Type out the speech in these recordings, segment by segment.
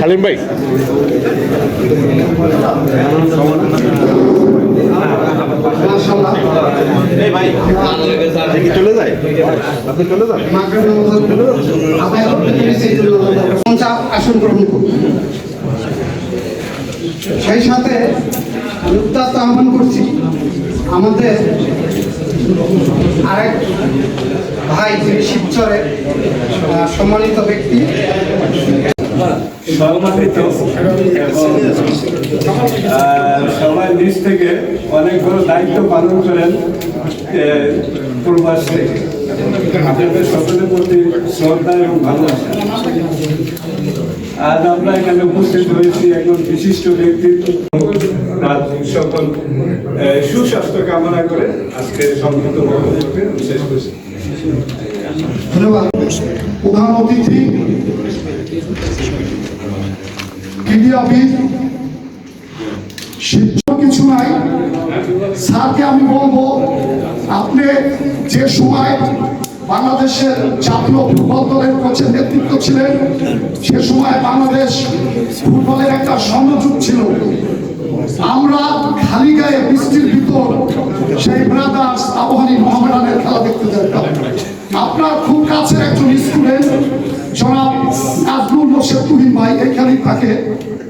হালিম ভাই কি চলে যায়? আপনি চলে যান। আসন গ্রহণ করুন সেই সাথে উত্তাত আহ্বান করছি আমাদের আরেক ভাই যিনি শিবচরের সম্মানিত ব্যক্তি সম্মানিত সবাই নিজ থেকে অনেক বড় দায়িত্ব পালন করেন প্রবাস থেকে। আপনাদের সকলের প্রতি শ্রদ্ধা এবং ভালোবাসা। আজ আমরা এখানে উপস্থিত হয়েছি একজন বিশিষ্ট ব্যক্তিত্ব। সকল সুস্বাস্থ্য কামনা করে আজকে সম্মিলিত বক্তব্যকে শেষ করছি। ধন্যবাদ। প্রধান অতিথি ডিডি অফিস শিক্ষক কিছু নাই। স্যারকে আমি বলব, আপনি যে সময় বাংলাদেশের জাতীয় ফুটবল দলের কোচের নেতৃত্ব ছিলেন, সে সময় বাংলাদেশ ফুটবলের একটা স্বর্ণযুগ ছিল। আমরা খালি গায়ে বৃষ্টির ভিতর সেই ব্রাদার্স আবহানী মোহামেডানের খেলা দেখতে যেতাম। আপনার খুব কাছের একজন স্টুডেন্ট জনাব নাজমুল হোসেন তুহিন ভাই এখানেই থাকে।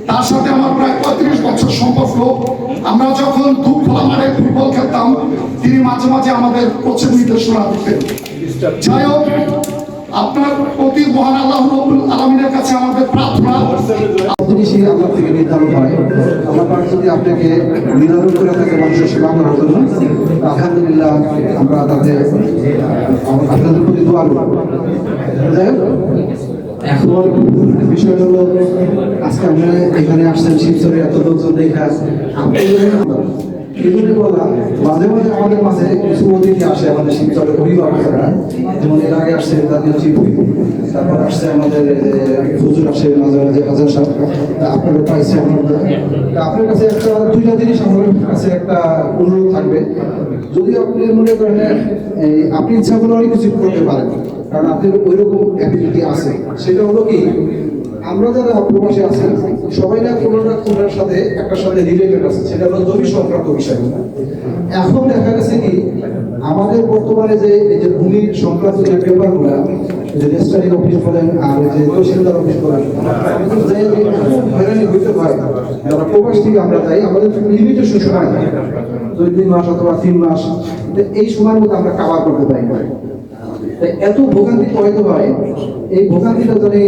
তার সাথে আমার প্রায় পঁয়ত্রিশ বছর সম্পর্ক। আমরা যখন দুঃখলা মাঠে ফুটবল খেলতাম, তিনি মাঝে মাঝে আমাদের কোচের নির্দেশনা দিতেন। যাই হোক আপনার মহান আল্লাহ কাছে আমাদের প্রার্থনা। থেকে নির্ধারণ হয় যদি আপনাকে করে থাকে মানুষের সেবা করার জন্য, আলহামদুলিল্লাহ, আমরা তাতে, আপনাদের প্রতি দোয়া করব। এখন বিষয় হলো, আজকে আপনারা এখানে আসছেন শিবচরে এত লোকজন দেখা। এগুলি বলা মাঝে মাঝে আমাদের মাঝে কিছু অতিথি আসে আমাদের শিবচরের অভিভাবকরা। যেমন এর আগে আসছে জাতীয় চিফ তারপর আসছে আমাদের হুজুর আসে মাঝে মাঝে হাজার সাহেব। আপনারা পাইছে আপনারা আপনার কাছে একটা, দুইটা জিনিস আমার কাছে একটা অনুরোধ থাকবে। যদি আপনি মনে করেন আপনি ইচ্ছা করলে অনেক কিছু করতে পারেন। কারণ আপনার ওইরকম অ্যাবিলিটি আছে। সেটা হলো কি, আমরা যারা প্রবাসী আছেন সবাই না কোনো না কোনোর সাথে একটা সাথে রিলেটেড আছে, সেটা হলো জমি সংক্রান্ত বিষয়। এখন দেখা গেছে কি, আমাদের বর্তমানে যে এই যে ভূমি সংক্রান্ত যে পেপারগুলো যে রেজিস্ট্রারি অফিস বলেন আর যে তহসিলদার অফিস বলেন, যে হয়রানি হইতে হয় যারা প্রবাস থেকে আমরা যাই, আমাদের লিমিটেশন সময় দুই, তিন মাস অথবা তিন মাস এই সময়ের মধ্যে আমরা কাভার করতে পারি এত ভোগান্তি পোহাইতে হয় এই ভোগান্তিটা যদি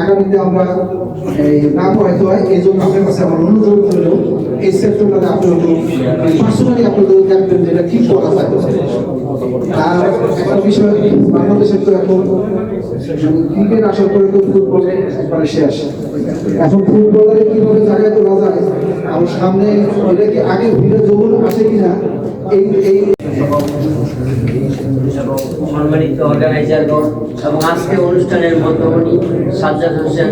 আগামীতে আমরা, এই, না পোহাইতে হয় এই জন্য আপনার কাছে আমার অনুরোধ করল এই সেক্টরটাতে আপনি পার্সোনালি আপনি যদি দেখবেন যে এটা ঠিক করা যায়। আর একটা বিষয়, বাংলাদেশের তো এখন ক্রিকেট আসার পরে তো ফুটবল একবারে শেষ। এখন ফুটবলারে কীভাবে জায়গায় তোলা যায়, আর সামনে এটা কি আগে ভিড়ে যৌবন আসে কিনা, এই এই এবং সম্মানিত অর্গানাইজারগণ এবং আজকে অনুষ্ঠানের মধ্যমণি সাজ্জাদ হোসেন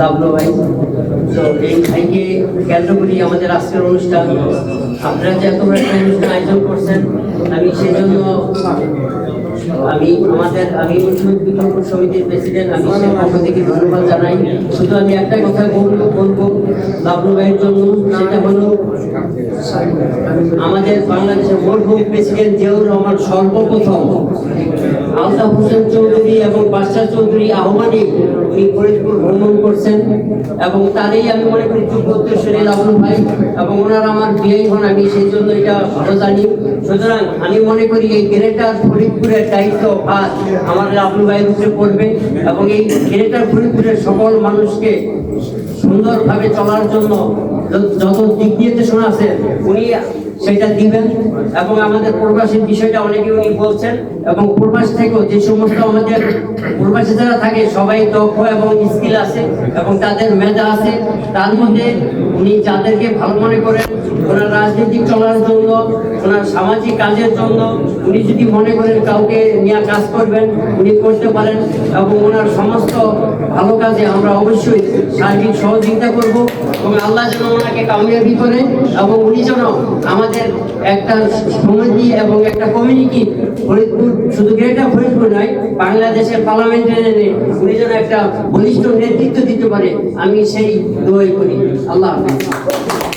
লাভলো ভাই। তো এই ভাইকে কেন্দ্র করি আমাদের আজকের অনুষ্ঠান। আপনারা যে এত একটা অনুষ্ঠান আয়োজন করছেন, আমি সেই জন্য আমি আমাদের, আমি বিকল্প সমিতির প্রেসিডেন্ট আমি সেই পক্ষ থেকে ধন্যবাদ জানাই। শুধু আমি একটা কথা বলব বলব লাভলু ভাইয়ের জন্য সেটা হলো আমাদের বাংলাদেশের মরহুম প্রেসিডেন্ট জিয়াউর রহমান সর্বপ্রথম আলতাফ হোসেন চৌধুরী এবং বাদশাহ চৌধুরী আহ্বানে উনি ফরিদপুর ভ্রমণ করছেন এবং তারই আমি মনে করি যোগ্য উত্তরসূরি লাভলু ভাই এবং ওনার আমার বিয়ে হন, আমি সেই জন্য এটা ভালো জানি। সুতরাং আমি মনে করি এই গ্রেটার ফরিদপুরের দায়িত্ব আজ আমার লাভলু ভাইয়ের উপরে পড়বে এবং এই গ্রেটার ফরিদপুরের সকল মানুষকে সুন্দরভাবে চলার জন্য যত দিক নির্দেশনা আছে, উনি সেটা দিবেন এবং আমাদের প্রবাসীর বিষয়টা অনেকে উনি বলছেন এবং প্রবাস থেকেও যে সমস্ত আমাদের প্রবাসী যারা থাকে, সবাই দক্ষ এবং স্কিল আছে এবং তাদের মেধা আছে, তার মধ্যে উনি যাদেরকে ভালো মনে করেন, ওনার রাজনৈতিক চলার জন্য, ওনার সামাজিক কাজের জন্য, উনি যদি মনে করেন কাউকে নিয়ে কাজ করবেন, উনি করতে পারেন এবং ওনার সমস্ত ভালো কাজে আমরা অবশ্যই সার্বিক সহযোগিতা করব এবং আল্লাহ যেন ওনাকে কামিয়াবি করে এবং উনি যেন আমাদের একটা সমিতি এবং একটা কমিউনিটি ফরিদপুর শুধু গ্রেটার ফরিদপুর নয়, বাংলাদেশের পার্লামেন্টে এনে উনি যেন একটা বলিষ্ঠ নেতৃত্ব দিতে পারে, আমি সেই দোয়াই করি। আল্লাহ Obrigado.